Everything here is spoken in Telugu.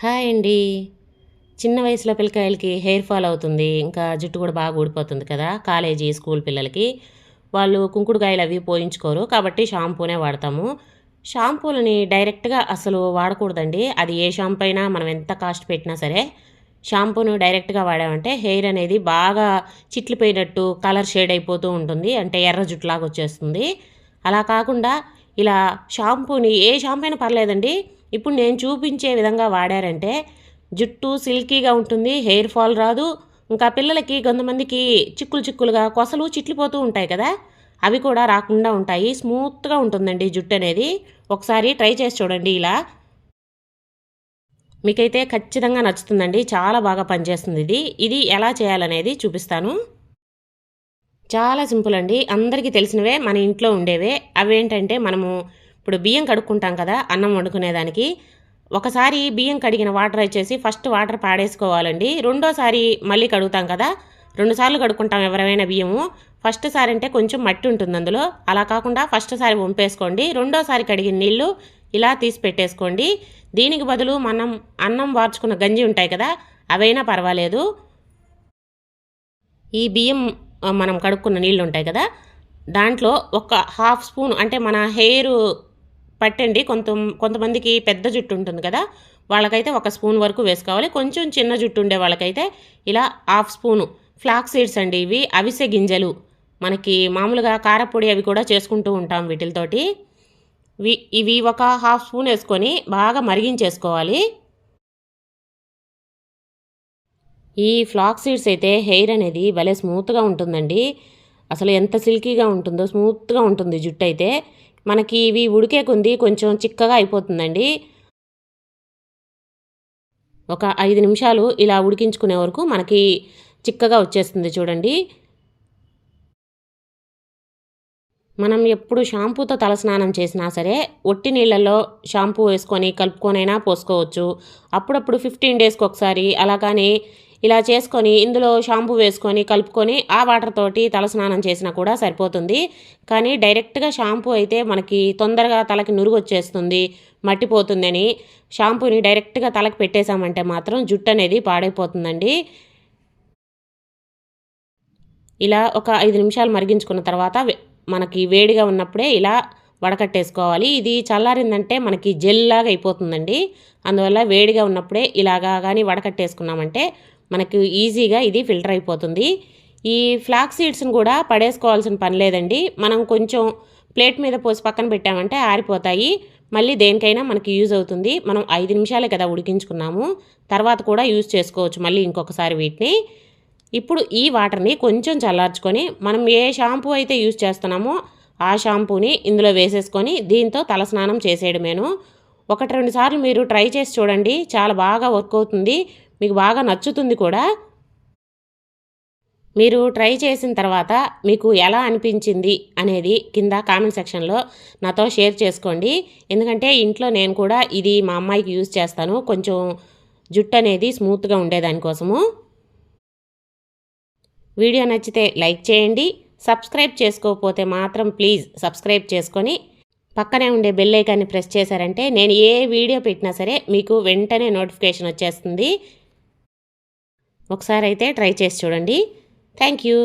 హాయ్ అండి. చిన్న వయసులో పిల్లకాయలకి హెయిర్ ఫాల్ అవుతుంది. ఇంకా జుట్టు కూడా బాగా ఊడిపోతుంది కదా. కాలేజీ స్కూల్ పిల్లలకి. వాళ్ళు కుంకుడుకాయలు అవి పోయించుకోరు. కాబట్టి షాంపూనే వాడతాము. షాంపూలని డైరెక్ట్గా అసలు వాడకూడదండి. అది ఏ షాంపూ అయినా మనం ఎంత కాస్ట్ పెట్టినా సరే షాంపూను డైరెక్ట్గా వాడామంటే హెయిర్ అనేది బాగా చిట్లిపోయినట్టు కలర్ షేడ్ అయిపోతూ ఉంటుంది. అంటే ఎర్ర జుట్టులాగా వచ్చేస్తుంది. అలా కాకుండా ఇలా షాంపూని ఏ షాంపూ అయినా పర్లేదండి. ఇప్పుడు నేను చూపించే విధంగా వాడారంటే జుట్టు సిల్కీగా ఉంటుంది హెయిర్ ఫాల్ రాదు. ఇంకా పిల్లలకి కొంతమందికి చిక్కులు చిక్కులుగా కొసలు చిట్లిపోతూ ఉంటాయి కదా అవి కూడా రాకుండా ఉంటాయి. స్మూత్గా ఉంటుందండి జుట్టు అనేది. ఒకసారి ట్రై చేసి చూడండి ఇలా. మీకైతే ఖచ్చితంగా నచ్చుతుందండి. చాలా బాగా పనిచేస్తుంది ఇది. ఇది ఎలా చేయాలనేది చూపిస్తాను. చాలా సింపుల్ అండి. అందరికీ తెలిసినవే మన ఇంట్లో ఉండేవే. అవేంటంటే మనము ఇప్పుడు బియ్యం కడుక్కుంటాం కదా అన్నం వండుకునేదానికి. ఒకసారి బియ్యం కడిగిన వాటర్ వచ్చేసి ఫస్ట్ వాటర్ పాడేసుకోవాలండి. రెండోసారి మళ్ళీ కడుగుతాం కదా రెండుసార్లు కడుక్కుంటాం ఎవరైనా బియ్యము. ఫస్ట్ సారి అంటే కొంచెం మట్టి ఉంటుంది అందులో. అలా కాకుండా ఫస్ట్ సారి వంపేసుకోండి. రెండోసారి కడిగిన నీళ్ళు ఇలా తీసి పెట్టేసుకోండి. దీనికి బదులు మనం అన్నం వార్చుకున్న గంజి ఉంటాయి కదా అవైనా పర్వాలేదు. ఈ బియ్యం మనం కడుక్కున్న నీళ్ళు ఉంటాయి కదా దాంట్లో ఒక హాఫ్ స్పూన్ అంటే మన హెయిర్ పట్టండి. కొంత కొంతమందికి పెద్ద జుట్టు ఉంటుంది కదా వాళ్ళకైతే ఒక స్పూన్ వరకు వేసుకోవాలి. కొంచెం చిన్న జుట్టు ఉండే వాళ్ళకైతే ఇలా హాఫ్ స్పూను. ఫ్లాక్ సీడ్స్ అండి ఇవి. అవిసె గింజలు. మనకి మామూలుగా కారపొడి అవి కూడా చేసుకుంటూ ఉంటాం వీటితోటి. ఇవి ఒక హాఫ్ స్పూన్ వేసుకొని బాగా మరిగించేసుకోవాలి. ఈ ఫ్లాక్ సీడ్స్ అయితే హెయిర్ అనేది భలే స్మూత్గా ఉంటుందండి. అసలు ఎంత సిల్కీగా ఉంటుందో స్మూత్గా ఉంటుంది జుట్టు అయితే. మనకి ఇవి ఉడికే కొంది కొంచెం చిక్కగా అయిపోతుందండి. ఒక ఐదు నిమిషాలు ఇలా ఉడికించుకునే వరకు మనకి చిక్కగా వచ్చేస్తుంది చూడండి. మనం ఎప్పుడు షాంపూతో తలస్నానం చేసినా సరే ఒట్టి నీళ్ళల్లో షాంపూ వేసుకొని కలుపుకొనైనా పోసుకోవచ్చు. అప్పుడప్పుడు ఫిఫ్టీన్ డేస్కి ఒకసారి అలా కానీ ఇలా చేసుకొని ఇందులో షాంపూ వేసుకొని కలుపుకొని ఆ వాటర్ తోటి తలస్నానం చేసినా కూడా సరిపోతుంది. కానీ డైరెక్ట్గా షాంపూ అయితే మనకి తొందరగా తలకి నురుగు వచ్చేస్తుంది మట్టిపోతుందని షాంపూని డైరెక్ట్గా తలకు పెట్టేశామంటే మాత్రం జుట్టు అనేది పాడైపోతుందండి. ఇలా ఒక ఐదు నిమిషాలు మరిగించుకున్న తర్వాత మనకి వేడిగా ఉన్నప్పుడే ఇలా వడకట్టేసుకోవాలి. ఇది చల్లారిందంటే మనకి జెల్లాగా అయిపోతుందండి. అందువల్ల వేడిగా ఉన్నప్పుడే ఇలాగా కానీ వడకట్టేసుకున్నామంటే మనకు ఈజీగా ఇది ఫిల్టర్ అయిపోతుంది. ఈ ఫ్లాక్ సీడ్స్ని కూడా పడేసుకోవాల్సిన పని లేదండి. మనం కొంచెం ప్లేట్ మీద పోసి పక్కన పెట్టామంటే ఆరిపోతాయి. మళ్ళీ దేనికైనా మనకి యూజ్ అవుతుంది. మనం ఐదు నిమిషాలే కదా ఉడికించుకున్నాము. తర్వాత కూడా యూజ్ చేసుకోవచ్చు మళ్ళీ ఇంకొకసారి వీటిని. ఇప్పుడు ఈ వాటర్ని కొంచెం చల్లార్చుకొని మనం ఏ షాంపూ అయితే యూజ్ చేస్తున్నామో ఆ షాంపూని ఇందులో వేసేసుకొని దీంతో తలస్నానం చేసేయడమేను. ఒకటి రెండు సార్లు మీరు ట్రై చేసి చూడండి. చాలా బాగా వర్క్ అవుతుంది. మీకు బాగా నచ్చుతుంది కూడా. మీరు ట్రై చేసిన తర్వాత మీకు ఎలా అనిపించింది అనేది కింద కామెంట్ సెక్షన్లో నాతో షేర్ చేసుకోండి. ఎందుకంటే ఇంట్లో నేను కూడా ఇది మా అమ్మాయికి యూజ్ చేస్తాను. కొంచెం జుట్టు అనేది స్మూత్గా ఉండేదానికోసము వీడియో నచ్చితే లైక్ చేయండి. సబ్స్క్రైబ్ చేసుకోకపోతే మాత్రం ప్లీజ్ సబ్స్క్రైబ్ చేసుకొని పక్కనే ఉండే బెల్ ఐకాన్ని ప్రెస్ చేశారంటే నేను ఏ వీడియో పెట్టినా సరే మీకు వెంటనే నోటిఫికేషన్ వచ్చేస్తుంది. ఒకసారి అయితే ట్రై చేసి చూడండి. Thank you.